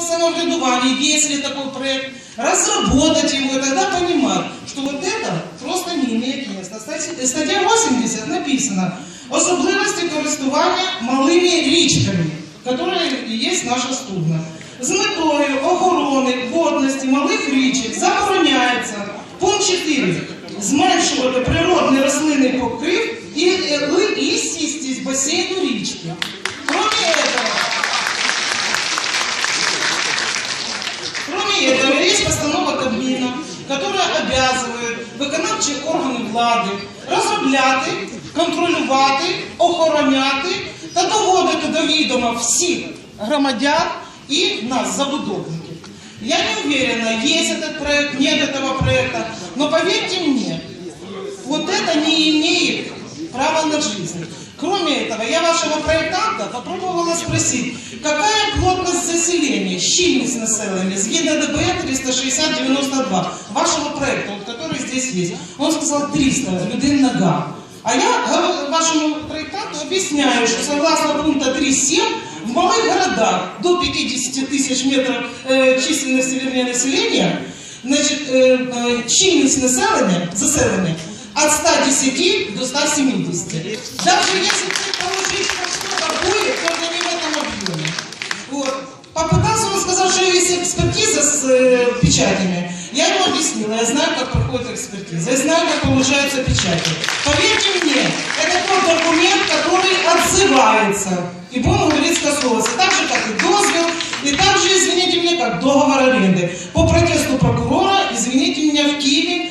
самоврядувания, есть ли такой проект, разработать его, и тогда понимать, что вот это просто не имеет места. Стаття 80 написано особливості користування малими річками, які є наша студна. З метою охорони водності малих річок забороняється пункт 4 зменшувати природний рослинний покрив і е, ли- лісістість басейну річки. Кабмина, которая обязывает виконавчі органи влади розробляти, контролювати, охороняти та доводити до відома всіх громадян і нас, забудовників. Я не уверена, есть этот проект, нет этого проекта, но поверьте мне, вот это не имеет права на жизнь. Кроме этого, я вашего проектанта попробовала спросить, какая плотность заселения, щільність населения, згідно ДБ 360-92, вашего проекта, вот, который здесь есть. Он сказал 300 людей нога. А я говорю вашему проектанту объясняю, что согласно пункта 3.7 в малых городах до 50 тысяч метров э, численности, вернее, населения, значит, э, э, щільність населения, заселения от 110 до 170. Даже если предположить, что что-то будет, только не в этом объеме. Вот. Попытался он сказать, что есть экспертиза с э, печатями. Я ему объяснила, я знаю, как проходит экспертиза, я знаю, как получаются печати. Поверьте мне, это тот документ, который отзывается. И будем говорить скасовываться. Так же, как и дозвел, и также, извините меня, как договор аренды. По протесту прокурора, извините меня, в Киеве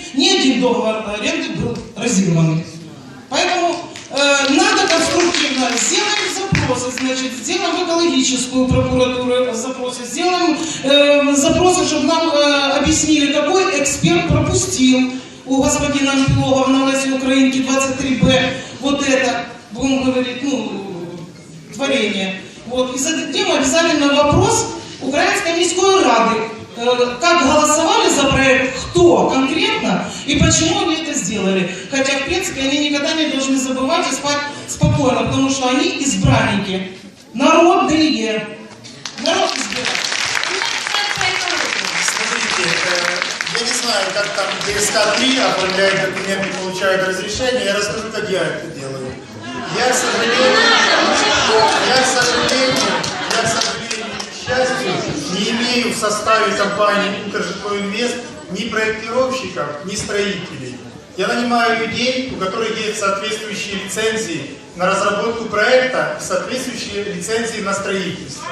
договор аренды был разорван. Поэтому э, надо конструктивно сделаем запросы, значит, сделаем в экологическую прокуратуру запросы, сделаем э, запросы, чтобы нам э, объяснили, какой эксперт пропустил у господина Антилова на Лесе Украинки 23Б вот это, будем говорить, ну, творение. Вот. И зададим обязательно вопрос Украинской міської ради, э, как голосовали за проект, кто конкретно и почему они это сделали. Хотя, в принципе, они никогда не должны забывать и спать спокойно, потому что они избранники, народные. Народ избирает. Смотрите, э, я не знаю, как там ДСК-3 оформляет документы, получает разрешение, я расскажу, как я это делаю. Я, к сожалению, составе компании Укржитлоинвест ни проектировщиков, ни строителей. Я нанимаю людей, у которых есть соответствующие лицензии на разработку проекта, соответствующие лицензии на строительство.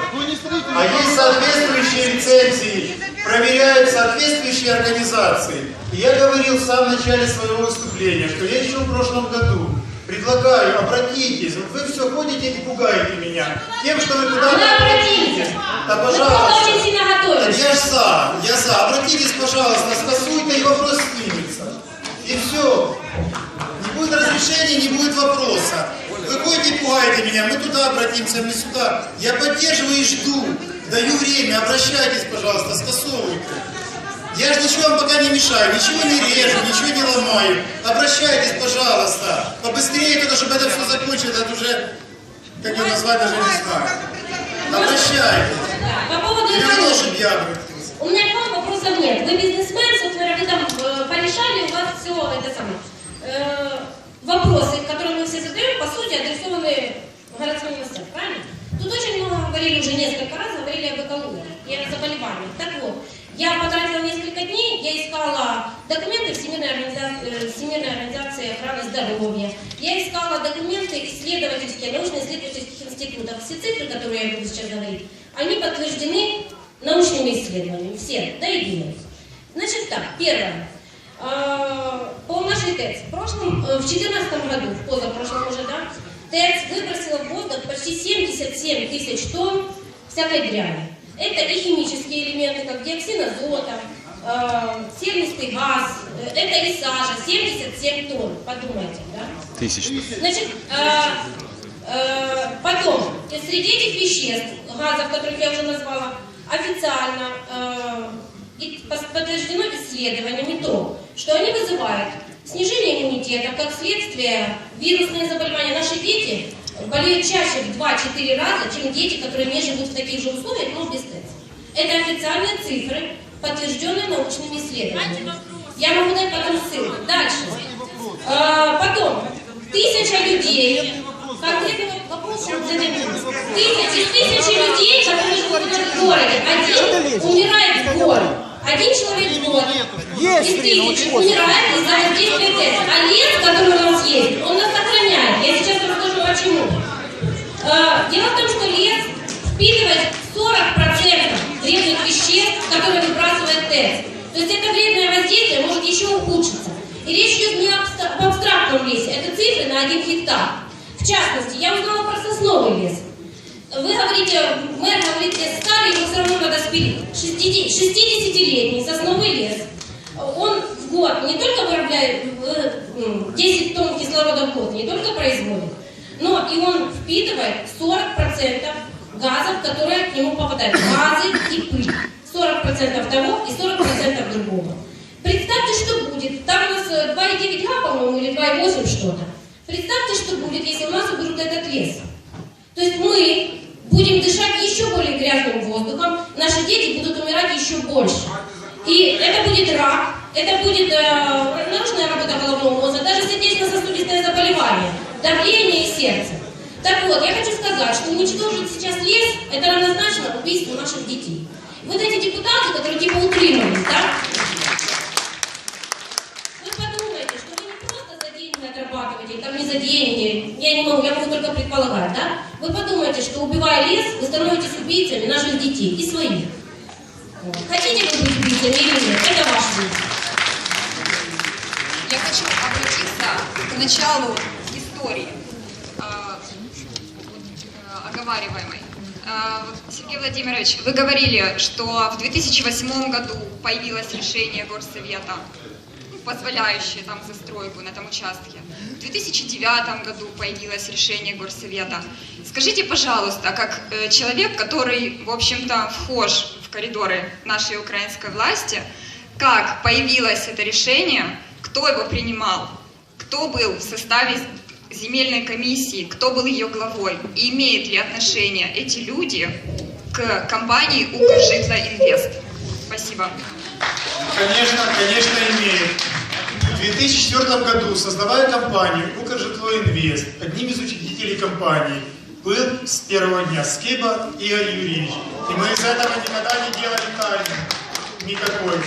А есть соответствующие лицензии, проверяют соответствующие организации. И я говорил в самом начале своего выступления, что я еще в прошлом году предлагаю, обратитесь, вот вы все ходите и пугаете меня тем, что вы туда Мы обратимся. Да, пожалуйста. готовимся. Я ж за, я за. Обратитесь, пожалуйста, скасуйте, и вопрос снимется. И все. Не будет разрешения, не будет вопроса. Вы ходите и пугаете меня, мы туда обратимся, мы сюда. Я поддерживаю и жду. Даю время, обращайтесь, пожалуйста, скасовывайте. Я же ничего вам пока не мешаю, ничего не режу, ничего не ломаю. Обращайтесь, пожалуйста. Побыстрее, когда, чтобы это все закончилось, это уже, как ее назвать, даже не знаю. Обращайтесь. По поводу Или равно, экологии. чтобы я обратился. У меня к вам вопросов нет. Вы бизнесмен, собственно, вы там э, порешали, у вас все это самое. Э, вопросы, которые мы все задаем, по сути, адресованы городским властям, правильно? Тут очень много говорили уже несколько раз, говорили об экологии и о заболеваниях. Так вот, я потратила несколько дней, я искала документы Всемирной организации, Всемирной организации охраны здоровья, я искала документы исследовательские, научно-исследовательских институтов. Все цифры, которые я буду сейчас говорить, они подтверждены научными исследованиями, все, до единого. Значит так, первое. А, По нашей ТЭЦ. В прошлом, э, в 2014 году, в позапрошлом уже, да, ТЭЦ выбросила в воздух почти 77 тысяч тонн всякой дряни. Это и химические элементы, как диоксин азота, э, сернистый газ, э, это и сажа, 77 тонн, подумайте, да? Тысяч. Значит, э, э, потом, среди этих веществ, газов, которых я уже назвала, официально э, и подтверждено исследованиями то, что они вызывают снижение иммунитета, как следствие вирусные заболевания. Наши дети болеют чаще в 2-4 раза, чем дети, которые не живут в таких же условиях, но без ТЭЦ. Это официальные цифры, подтвержденные научными исследованиями. Я могу дать потом ссылку. Дальше. А, потом, тысяча людей, конкретный вопрос, задайте. Тысячи, тысячи людей, которые живут в городе, один умирает в год. Один человек в год из тысячи умирает из-за воздействия теста. А лес, который у нас есть, он нас сохраняет. Я сейчас расскажу почему. А, Дело в том, что лес впитывает 40% вредных веществ, которые выбрасывает ТЭЦ. То есть это вредное воздействие может еще ухудшиться. И речь идет не об абстра- об абстрактном лесе, это цифры гектар. В частности, я узнала про сосновый лес. Вы говорите, мэр говорит, лес старый, его все равно надо спилить. 60-летний сосновый лес. Он в год не только э, м, 10 тонн кислорода в год, не только производит, но и он впитывает 40% газов, которые к нему попадают. Газы и пыль. 40% того и 40% другого. Представьте, что будет. Там у нас э, 2,9 га, по-моему, или 2,8 что-то. Представьте, что будет, если нас уберут этот лес. То есть мы будем дышать еще более грязным воздухом, наши дети будут умирать еще больше. И это будет рак, это будет э, нарушенная работа головного мозга, даже сердечно-сосудистое заболевание, давление и сердце. Так вот, я хочу сказать, что уничтожить сейчас лес, это равнозначно убийству наших детей. Вот эти депутаты, которые типа утримались, да? Вы подумайте, что вы не просто за деньги за деньги, я не могу, я могу только предполагать, да? Вы подумайте, что убивая лес, вы становитесь убийцами наших детей и своих. Хотите вы быть убийцами или нет, это ваш выбор. Я хочу обратиться к началу истории а, э, оговариваемой. А, Сергей Владимирович, вы говорили, что в 2008 году появилось решение Горсовета, ну, позволяющее там застройку на этом участке. В 2009 году появилось решение Горсовета. Скажите, пожалуйста, как э, человек, который, в общем-то, вхож в коридоры нашей украинской власти, как появилось это решение, кто его принимал, кто был в составе земельной комиссии, кто был ее главой, и имеют ли отношение эти люди к компании Укржитлоинвест? Спасибо. Конечно, конечно, имеет. В 2004 году, создавая компанию «Укржитлоинвест», одним из учредителей компании был с первого дня Скиба Игорь Юрьевич. И мы из этого никогда не делали тайны никакой.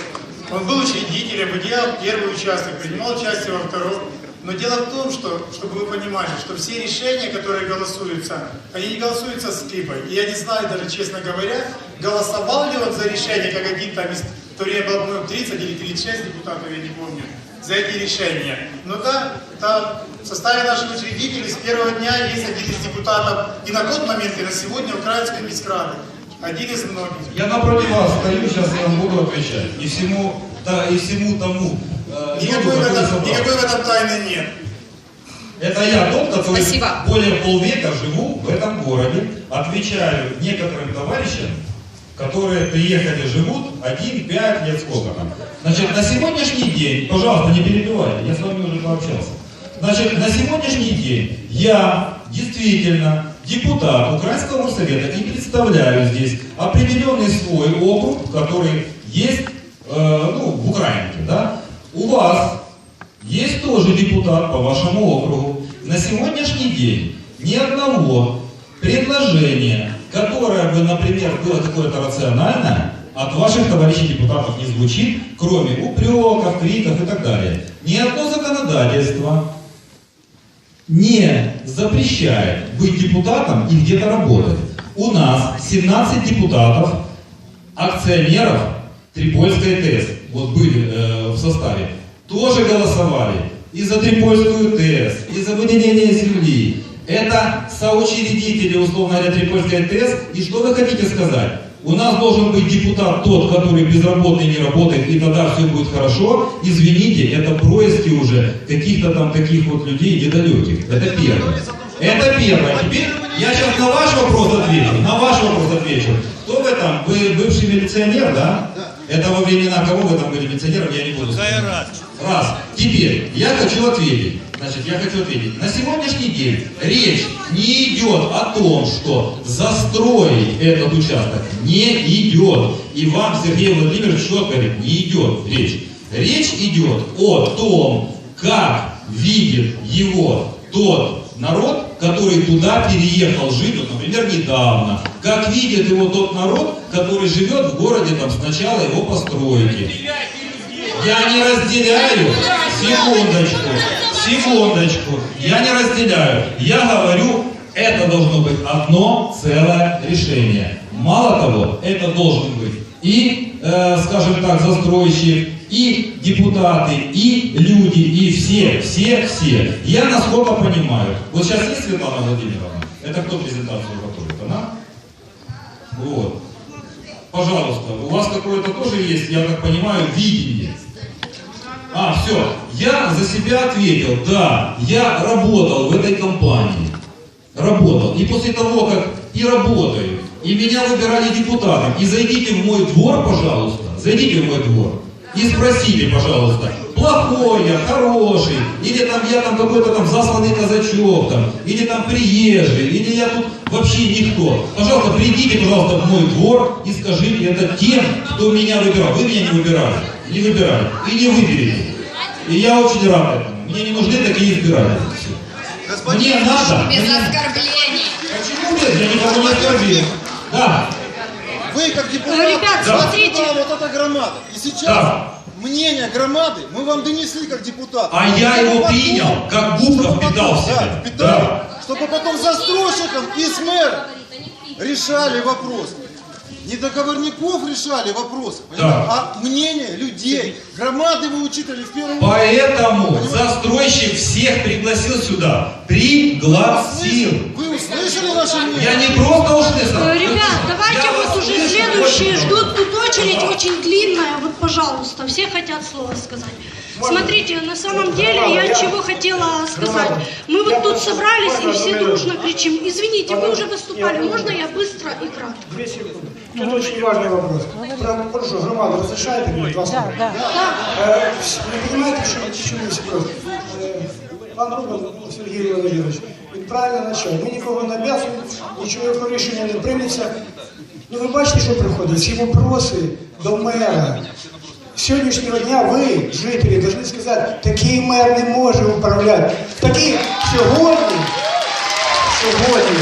Он был учредителем, выделял первый участок, принимал участие во втором. Но дело в том, что, чтобы вы понимали, что все решения, которые голосуются, они не голосуются с Кипой. И я не знаю даже, честно говоря, голосовал ли он за решение, как один там из, в то время было, по-моему, 30 или 36 депутатов, я не помню, за эти решения. Но да, там в составе наших учредителей с первого дня есть один из депутатов, и на тот момент, и на сегодня Украинской мискрады. Один из многих. Я напротив вас стою, сейчас я вам буду отвечать. И всему, да, и всему тому. э, Никакой в, этом, никакой в этом тайны нет. Это я тот, который Спасибо. более полвека живу в этом городе, отвечаю некоторым товарищам, которые приехали, живут один, пять лет, сколько там. Значит, на сегодняшний день, пожалуйста, не перебивайте, я с вами уже пообщался. Значит, на сегодняшний день я действительно депутат Украинского горсовета и представляю здесь определенный свой округ, который есть э, ну, в Украине, да? У вас есть тоже депутат по вашему округу. На сегодняшний день ни одного предложения, которое бы, например, было какое-то рациональное, от ваших товарищей депутатов не звучит, кроме упреков, криков и так далее. Ни одно законодательство не запрещает быть депутатом и где-то работать. У нас 17 депутатов, акционеров Трипольской ТЭС, вот были э, в составе, тоже голосовали и за Трипольскую ТЭС, и за выделение земли. Это соучредители, условно говоря, Трипольской ТЭС. И что вы хотите сказать? У нас должен быть депутат тот, который безработный не работает, и тогда все будет хорошо. Извините, это происки уже каких-то там таких вот людей недалеких. Это первое. Это первое. Теперь я сейчас на ваш вопрос отвечу. На ваш вопрос отвечу. Кто вы там? Вы бывший милиционер, да? Это во времена кого вы там были милиционером, я не буду. Кайрат. Раз. Теперь я хочу ответить. Значит, я хочу ответить. На сегодняшний день речь не идет о том, что застроить этот участок не идет. И вам, Сергей Владимирович, четко говорит, не идет речь. Речь идет о том, как видит его тот народ, который туда переехал жить, вот, например, недавно. Как видит его тот народ, который живет в городе там с начала его постройки. Я не разделяю. Секундочку. Секундочку. Я не разделяю. Я говорю, это должно быть одно целое решение. Мало того, это должен быть и, э, скажем так, застройщик, и депутаты, и люди, и все, все, все. Я насколько понимаю, вот сейчас есть Светлана Владимировна? Это кто презентацию готовит? Она? Вот. Пожалуйста, у вас какое-то тоже есть, я так понимаю, видение. А, все, я за себя ответил, да, я работал в этой компании. Работал. И после того, как и работаю, и меня выбирали депутатом, и зайдите в мой двор, пожалуйста, зайдите в мой двор, и спросите, пожалуйста, плохой я, хороший, или там я там какой-то там засланный казачок, там, или там приезжий, или я тут вообще никто. Пожалуйста, придите, пожалуйста, в мой двор и скажите это тем, кто меня выбирал. Вы меня не выбирали, не выбирали, и не выберете. И я очень рад этому. Мне не нужны такие избиратели. Мне надо. Без мне- оскорблений. Почему нет? Я никого не оскорбил. Да. Вы как депутат, Ребят, Да. смотрите, вот эта громада. И сейчас Да. мнение громады мы вам донесли как депутат. А я его потом- принял, как губка впитал в себя. Да, впитал. Да. Чтобы потом застройщиком и с мэром решали вопрос. Не договорников решали вопросы? Да. а мнение людей. Громады вы учитывали в первую Поэтому застройщик всех пригласил сюда. Пригласил. Вы услышали наше мнение? Я не просто услышал. э, ребят, давайте Я вот вас уже следующие ждут. Тут очередь Пожалуйста. очень длинная. Вот, пожалуйста, все хотят слово сказать. Смотрите, на самом деле я чего хотела сказать. Мы вот тут собрались и все дружно кричим. Извините, вы уже выступали. Можно я быстро и кратко? Две секунды. Тут очень важный вопрос. Про- Прошу, громаду разрешаете мне два слова? Да, да. Вы понимаете, что чему все просто? Э, Пан Рубан Сергій Володимирович, він правильно почав. Ми нікого не обов'язуємо, нічого якого рішення не прийметься. Ну ви бачите, що приходить? Ці вопроси до мера. З сьогоднішнього дня ви, жителі, повинні сказати, такий мер не може управляти. Такий сьогодні сьогодні.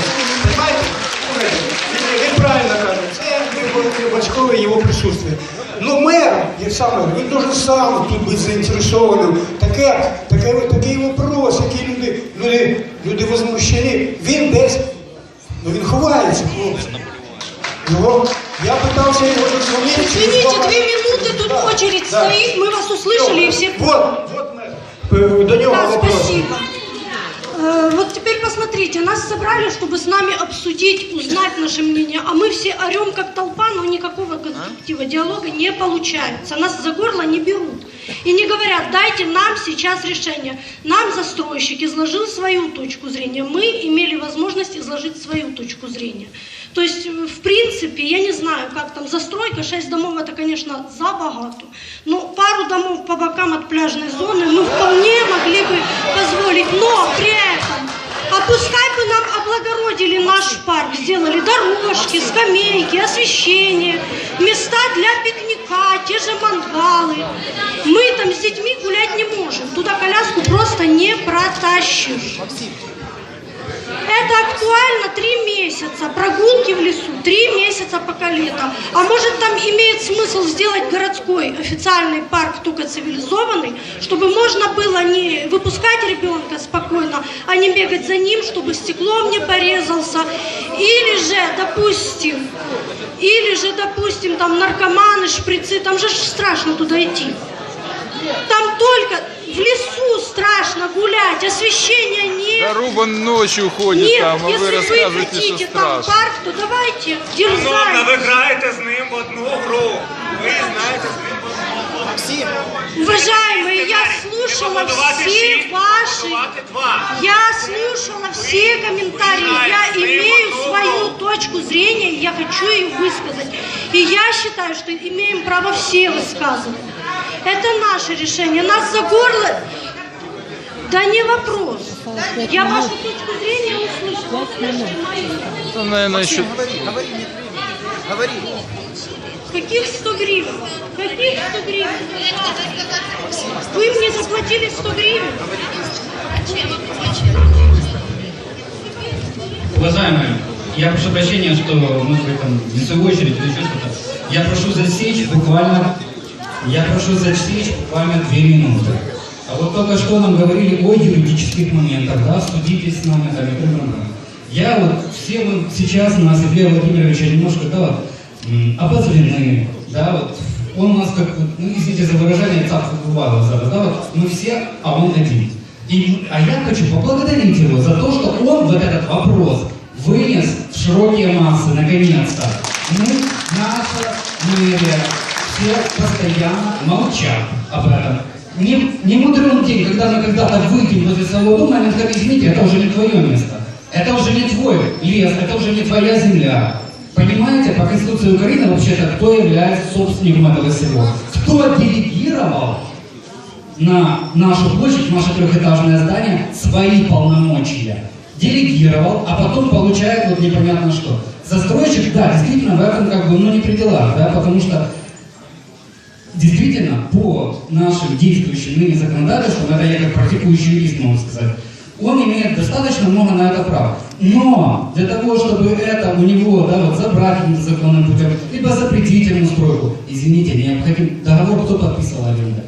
виборки батькове його присутствие. Ну мер, як саме, він дуже сам тут бути заінтересованим. Таке, таке, такий вопрос, які люди, люди, люди возмущені. Він десь, ну він ховається, хлопці. Його, я питався його дозвонити. Извините, две минуты, тут очередь стоит. Мы вас услышали и все Вот, вот мер. Е, До нього Да, вопрос. спасибо. Э, Вот теперь посмотрите, нас собрали, чтобы с нами обсудить, узнать наше мнение, а мы все орем как толпа, но никакого конструктива, диалога не получается. Нас за горло не берут. И не говорят, дайте нам сейчас решение. Нам застройщик изложил свою точку зрения, мы имели возможность изложить свою точку зрения. То есть, э, в принципе, я не знаю, как там застройка, 6 домов это, конечно, забагато. Но пару домов по бокам от пляжной зоны мы вполне могли бы позволить. Но при этом, а пускай бы нам облагородили наш парк, сделали дорожки, скамейки, освещение, места для пикника, те же мангалы. Мы там с детьми гулять не можем. Туда коляску просто не протащишь. Это актуально три месяца. Прогулки в лесу три месяца пока лето. А может там имеет смысл сделать городской официальный парк, только цивилизованный, чтобы можно было не выпускать ребенка спокойно, а не бегать за ним, чтобы стеклом не порезался. Или же, допустим, или же, допустим, там наркоманы, шприцы, там же страшно туда идти. Там только в лесу страшно гулять, освещения нет. Да Рубан ночью ходит Нет, там, а если вы вы рассказываете, что хотите там страшно. парк, то давайте, Ладно, дерзайте. ви граєте з ним в одну гру. Ви знаєте з ним в одну гру. Уважаемые, я слушала все ваши, я слушала все комментарии, я имею свою точку зрения, и я хочу ее высказать. И я считаю, что имеем право все высказывать. Это наше решение. Нас за горло... Да не вопрос. Я вашу точку зрения услышала. Это, наверное, еще... Каких 100 гривен? Каких 100 гривен? Вы мне заплатили 100 гривен? Уважаемые, я прошу прощения, что не в свою очередь или еще что-то. Я прошу засечь буквально, я прошу засечь буквально две минуты. А вот только что нам говорили о юридических моментах, да, судитесь с нами, там, и. Я вот, все мы сейчас на Сергея Владимировича немножко, да, вот, обозлены, да, вот, он у нас как, ну, извините за выражение, цап бывало да, вот, мы все, а он один. И, а я хочу поблагодарить его за то, что он вот этот вопрос вынес в широкие массы, наконец-то. Мы, наша мэрия, все постоянно молчат об этом. Не, не мудрен день, когда мы когда-то выйдем возле своего дома, и мы скажем, извините, это уже не твое место. Это уже не твой лес, это уже не твоя земля. Понимаете, по Конституции Украины вообще-то кто является собственником этого всего? Кто делегировал на нашу площадь, наше трехэтажное здание свои полномочия. Делегировал, а потом получает вот непонятно что. Застройщик, да, действительно, в этом как бы, ну, не при делах, да, потому что действительно, по нашим действующим ныне законодательствам, это я как практикующий юрист могу сказать, он имеет достаточно много на это прав. Но для того, чтобы это у него, да, вот забрать каким-то законным путем, либо запретить ему стройку, извините, необходим договор, кто подписал аренду?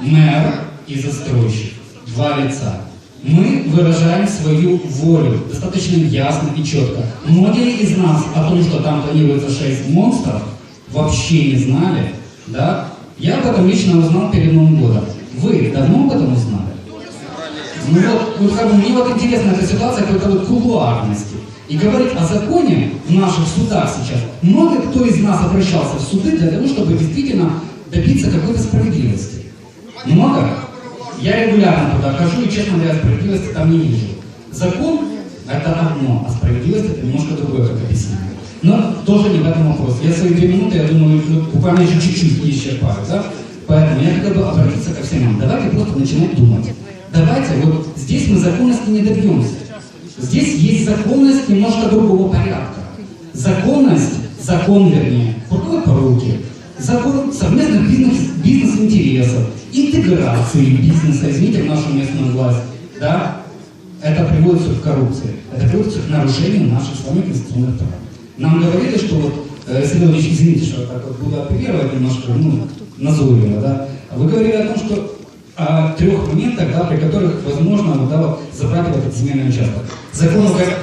Мэр и застройщик. Два лица. Мы выражаем свою волю достаточно ясно и четко. Многие из нас о том, что там планируется шесть монстров, вообще не знали. Да? Я об этом лично узнал перед Новым годом. Вы давно об этом узнали? Ну вот, вот как бы мне вот интересна эта ситуация какой-то вот кулуарности. И говорить о законе в наших судах сейчас. Много кто из нас обращался в суды для того, чтобы действительно добиться какой-то справедливости. Много? Я регулярно туда хожу и, честно говоря, справедливости там не вижу. Закон – это одно, а справедливость – это немножко другое, как объяснение. Но тоже не в этом вопрос. Я свои две минуты, я думаю, ну, буквально еще чуть-чуть не исчерпаю, да? Поэтому я хотел бы обратиться ко всем нам. Давайте просто начинать думать. Давайте, вот здесь мы законности не добьемся. Здесь есть законность немножко другого порядка. Законность, закон вернее, крутой поруки, закон совместных бизнес, бизнес-интересов, интеграции бизнеса, извините, в нашу местную власть, да, это приводит к коррупции, это приводит к нарушению наших с вами конституционных прав. Нам говорили, что вот, э, Сергей Ильич, извините, что так вот буду апеллировать немножко, ну, назойливо, да, вы говорили о том, что о трех моментах, да, при которых возможно вот, да, вот, забрать этот земельный участок. Закон, Укра-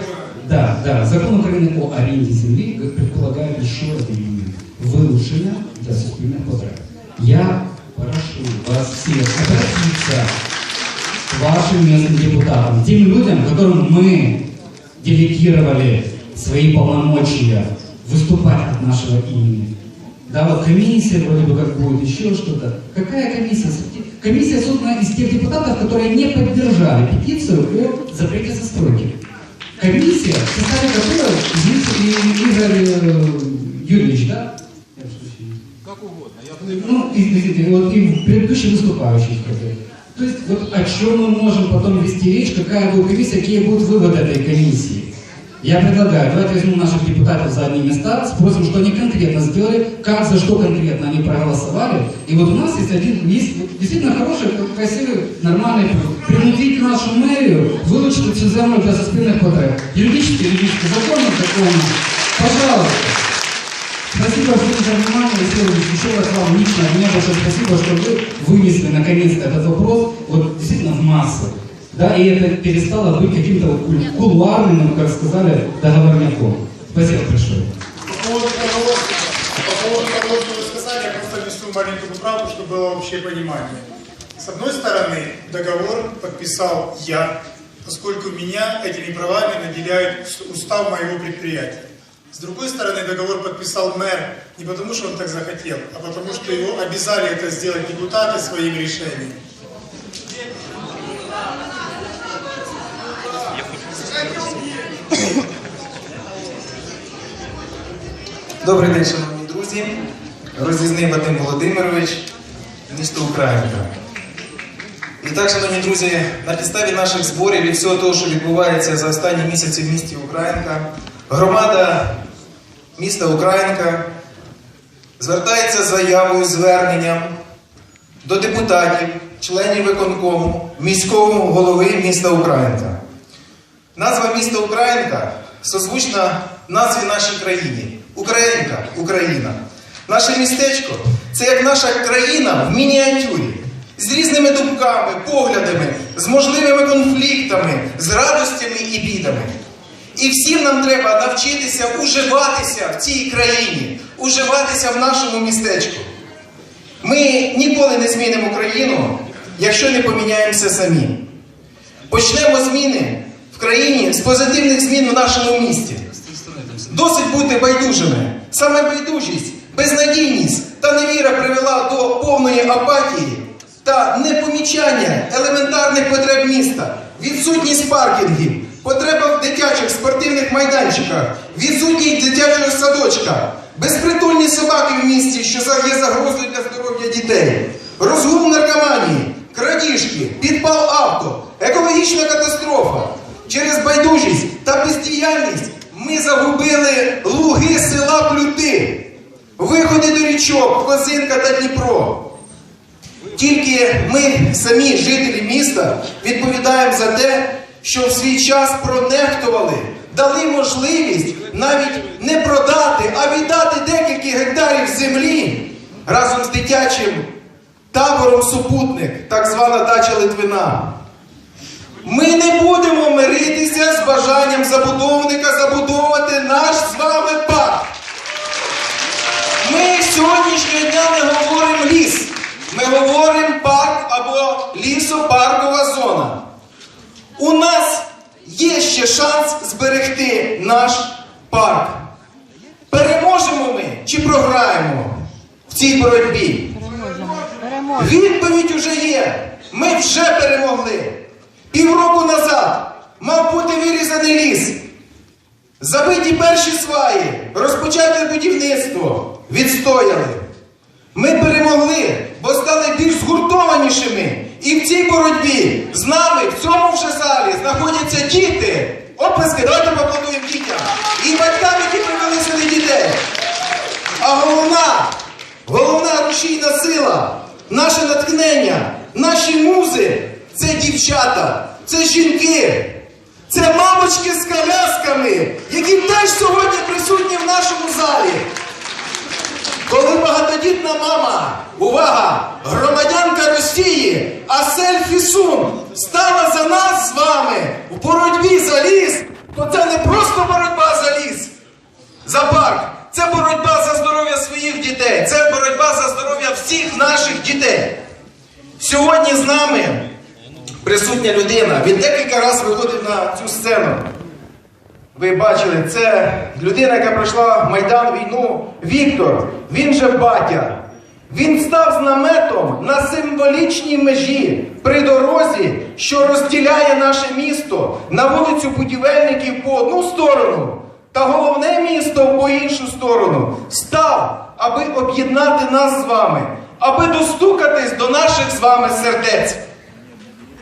да, да, закон Украины о аренде земли предполагает еще один момент. Вилучення для суспільних потреб. Я прошу вас всех обратиться к вашим местным депутатам, тем людям, которым мы делегировали свои полномочия выступать от нашего имени. Да, вот комиссия вроде бы как будет, еще что-то. Какая комиссия? Комиссия создана из тех депутатов, которые не поддержали петицию о запрете застройки. Комиссия, в составе которой и Игорь э, Юрьевич, да? Как угодно. Я Ну, извините, вот и предыдущий выступающий сказал. То есть, вот о чем мы можем потом вести речь, какая будет комиссия, какие будут выводы этой комиссии. Я предлагаю, давайте возьмем наших депутатов за одни места, спросим, что они конкретно сделали, как, за что конкретно они проголосовали. И вот у нас есть один, есть действительно хороший, красивый, нормальный. Принудить нашу мэрию вылучить всю землю для суспільних потреб. Юридически, юридически, законно, законно. Пожалуйста. Спасибо всем за внимание. Ильич, еще раз вам лично меня большое спасибо, что вы вынесли наконец-то этот вопрос вот действительно в массы. Да, и это перестало быть каким-то вот кулуарным, как сказали, договорняком. Спасибо большое. По поводу того, по поводу того, что вы сказали, я просто внесу маленькую поправку, чтобы было общее понимание. С одной стороны, договор подписал я, поскольку меня этими правами наделяет устав моего предприятия. С другой стороны, договор подписал мэр не потому, что он так захотел, а потому, что его обязали это сделать депутаты своим решением. Добрий день, шановні друзі. Розізний Вадим Володимирович, місто Українка. І так, шановні друзі, на підставі наших зборів і всього того, що відбувається за останні місяці в місті Українка, громада міста Українка звертається з заявою, зверненням до депутатів, членів виконкому, міського голови міста Українка. Назва міста Українка созвучна назві нашій країні. Українка, Україна. Наше містечко це як наша країна в мініатюрі. З різними думками, поглядами, з можливими конфліктами, з радостями і бідами. І всім нам треба навчитися уживатися в цій країні, уживатися в нашому містечку. Ми ніколи не змінимо Україну, якщо не поміняємося самі. Почнемо зміни країні з позитивних змін в нашому місті. Досить бути байдужими. Саме байдужість, безнадійність та невіра привела до повної апатії та непомічання елементарних потреб міста, відсутність паркінгів, потреба в дитячих спортивних майданчиках, відсутність дитячого садочка, безпритульні собаки в місті, що є загрозою для здоров'я дітей, розгул наркоманії, крадіжки, підпал авто, екологічна катастрофа. Через байдужість та бездіяльність ми загубили луги села Плюти, виходи до річок, Козинка та Дніпро. Тільки ми, самі жителі міста, відповідаємо за те, що в свій час пронехтували, дали можливість навіть не продати, а віддати декілька гектарів землі разом з дитячим табором супутник, так звана дача Литвина. Ми не будемо миритися з бажанням забудовника забудовувати наш з вами парк. Ми сьогоднішнього дня не говоримо ліс. Ми говоримо парк або лісопаркова зона. У нас є ще шанс зберегти наш парк. Переможемо ми чи програємо в цій боротьбі? Відповідь уже є. Ми вже перемогли. Півроку назад мав бути вирізаний ліс. Забиті перші сваї, розпочати будівництво, відстояли. Ми перемогли, бо стали більш згуртованішими. І в цій боротьбі з нами в цьому вже залі знаходяться діти. Оплески, давайте поаплодуємо дітям. І батькам, які привели сюди дітей. А головна, головна рушійна сила, наше натхнення, наші музи це дівчата, це жінки, це мамочки з колясками, які теж сьогодні присутні в нашому залі. Коли багатодітна мама, увага, громадянка Росії, а селфі Сум стала за нас з вами в боротьбі за ліс, то це не просто боротьба за ліс, за парк. Це боротьба за здоров'я своїх дітей, це боротьба за здоров'я всіх наших дітей. Сьогодні з нами присутня людина. Він декілька разів виходив на цю сцену. Ви бачили, це людина, яка пройшла Майдан війну. Віктор, він же батя. Він став з наметом на символічній межі при дорозі, що розділяє наше місто на вулицю будівельників по одну сторону, та головне місто по іншу сторону. Став, аби об'єднати нас з вами, аби достукатись до наших з вами сердець.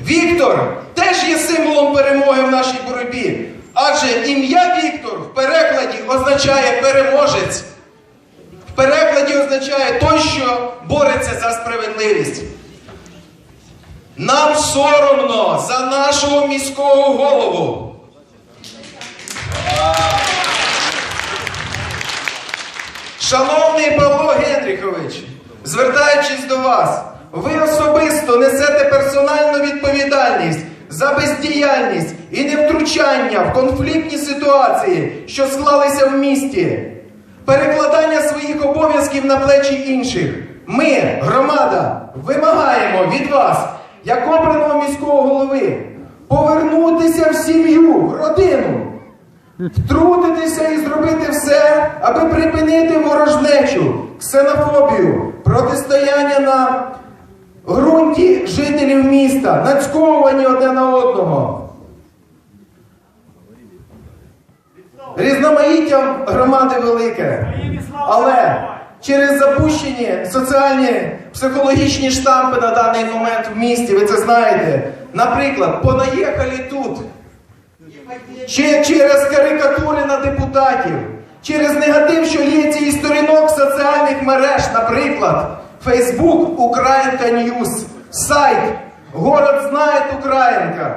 Віктор теж є символом перемоги в нашій боротьбі. Адже ім'я Віктор в перекладі означає переможець. В перекладі означає той, що бореться за справедливість. Нам соромно за нашого міського голову. Шановний Павло Генріхович, звертаючись до вас, ви особисто несете персональну відповідальність за бездіяльність і невтручання в конфліктні ситуації, що склалися в місті, перекладання своїх обов'язків на плечі інших. Ми, громада, вимагаємо від вас, як обраного міського голови, повернутися в сім'ю, в родину. Втрутитися і зробити все, аби припинити ворожнечу, ксенофобію, протистояння на ґрунті жителів міста, нацьковувані одне на одного. Різноманіття громади велике. Але через запущені соціальні психологічні штампи на даний момент в місті, ви це знаєте. Наприклад, понаїхали тут. Чи через карикатури на депутатів, через негатив, що лється із сторінок соціальних мереж, наприклад, Facebook Українка Ньюс, сайт Город знає Українка.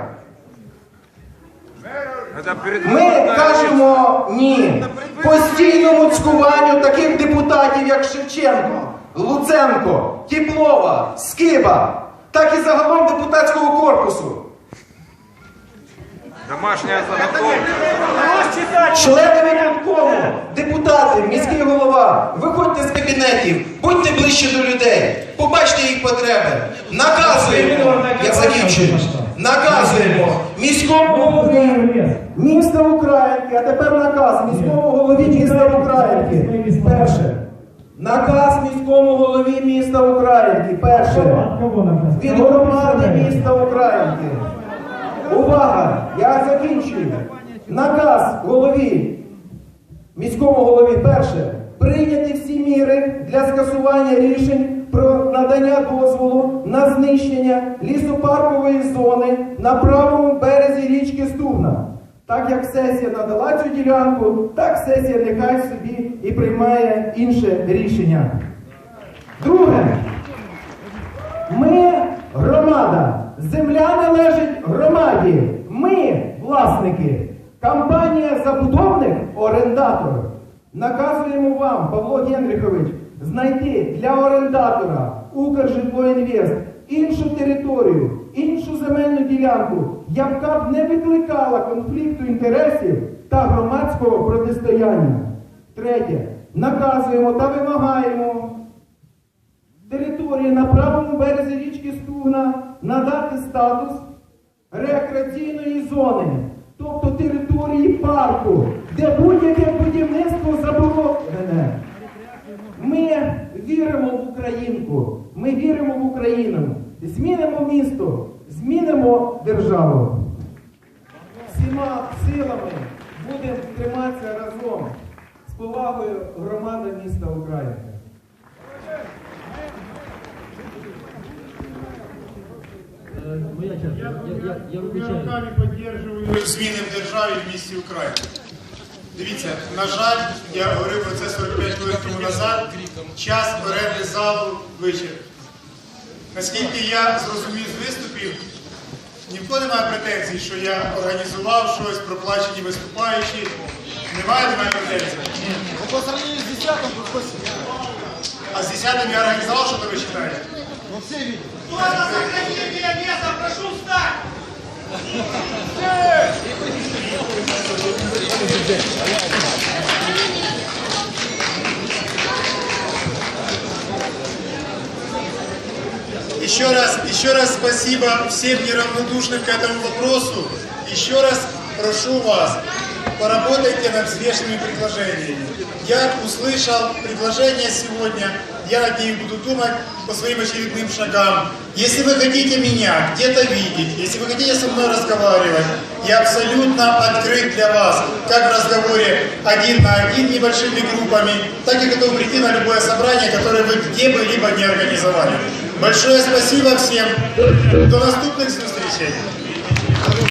Ми кажемо ні постійному цькуванню таких депутатів, як Шевченко, Луценко, Тіплова, Скиба, так і загалом депутатського корпусу. Домашняя заготовка. Члени виконкому, депутати, міський голова, виходьте з кабінетів, будьте ближче до людей, побачте їх потреби. Наказуємо, я закінчую, наказуємо міському голові міста Українки, а тепер наказ міському голові міста Українки. Перше. Наказ міському голові міста Українки. Перше. Від громади міста Українки. Увага! Я закінчую. Наказ голові, міському голові перше. Прийняти всі міри для скасування рішень про надання дозволу на знищення лісопаркової зони на правому березі річки Стугна. Так як сесія надала цю ділянку, так сесія нехай собі і приймає інше рішення. Друге. Ми громада. Земля належить громаді. Ми власники. Компанія забудовник орендатор. Наказуємо вам, Павло Генрихович, знайти для орендатора Укржитлоінвест іншу територію, іншу земельну ділянку, яка б не викликала конфлікту інтересів та громадського протистояння. Третє. Наказуємо та вимагаємо території на правому березі річки Стугна надати статус рекреаційної зони, тобто території парку, де будь-яке будівництво заборонене. Ми віримо в Українку, ми віримо в Україну, змінимо місто, змінимо державу. Всіма силами будемо триматися разом з повагою громади міста Я руками підтримую зміни в державі в місті Україна. Дивіться, на жаль, я говорив про це 45 хвилин тому назад, час оренди залу вичерпаний. Наскільки я зрозумів з виступів, ні в кого немає претензій, що я організував щось, проплачені виступаючі. Немає мене претензій. Ну, по сравнению тут спасибо. А з 10-м я організував, що ви вважаєте? Все видят. Еще раз, еще раз спасибо всем неравнодушным к этому вопросу. Еще раз прошу вас, поработайте над взвешенными предложениями. Я услышал предложения сегодня, я над ними буду думать по своим очередным шагам. Если вы хотите меня где-то видеть, если вы хотите со мной разговаривать, я абсолютно открыт для вас, как в разговоре один на один небольшими группами, так и готов прийти на любое собрание, которое вы где бы либо не организовали. Большое спасибо всем. До наступных встреч.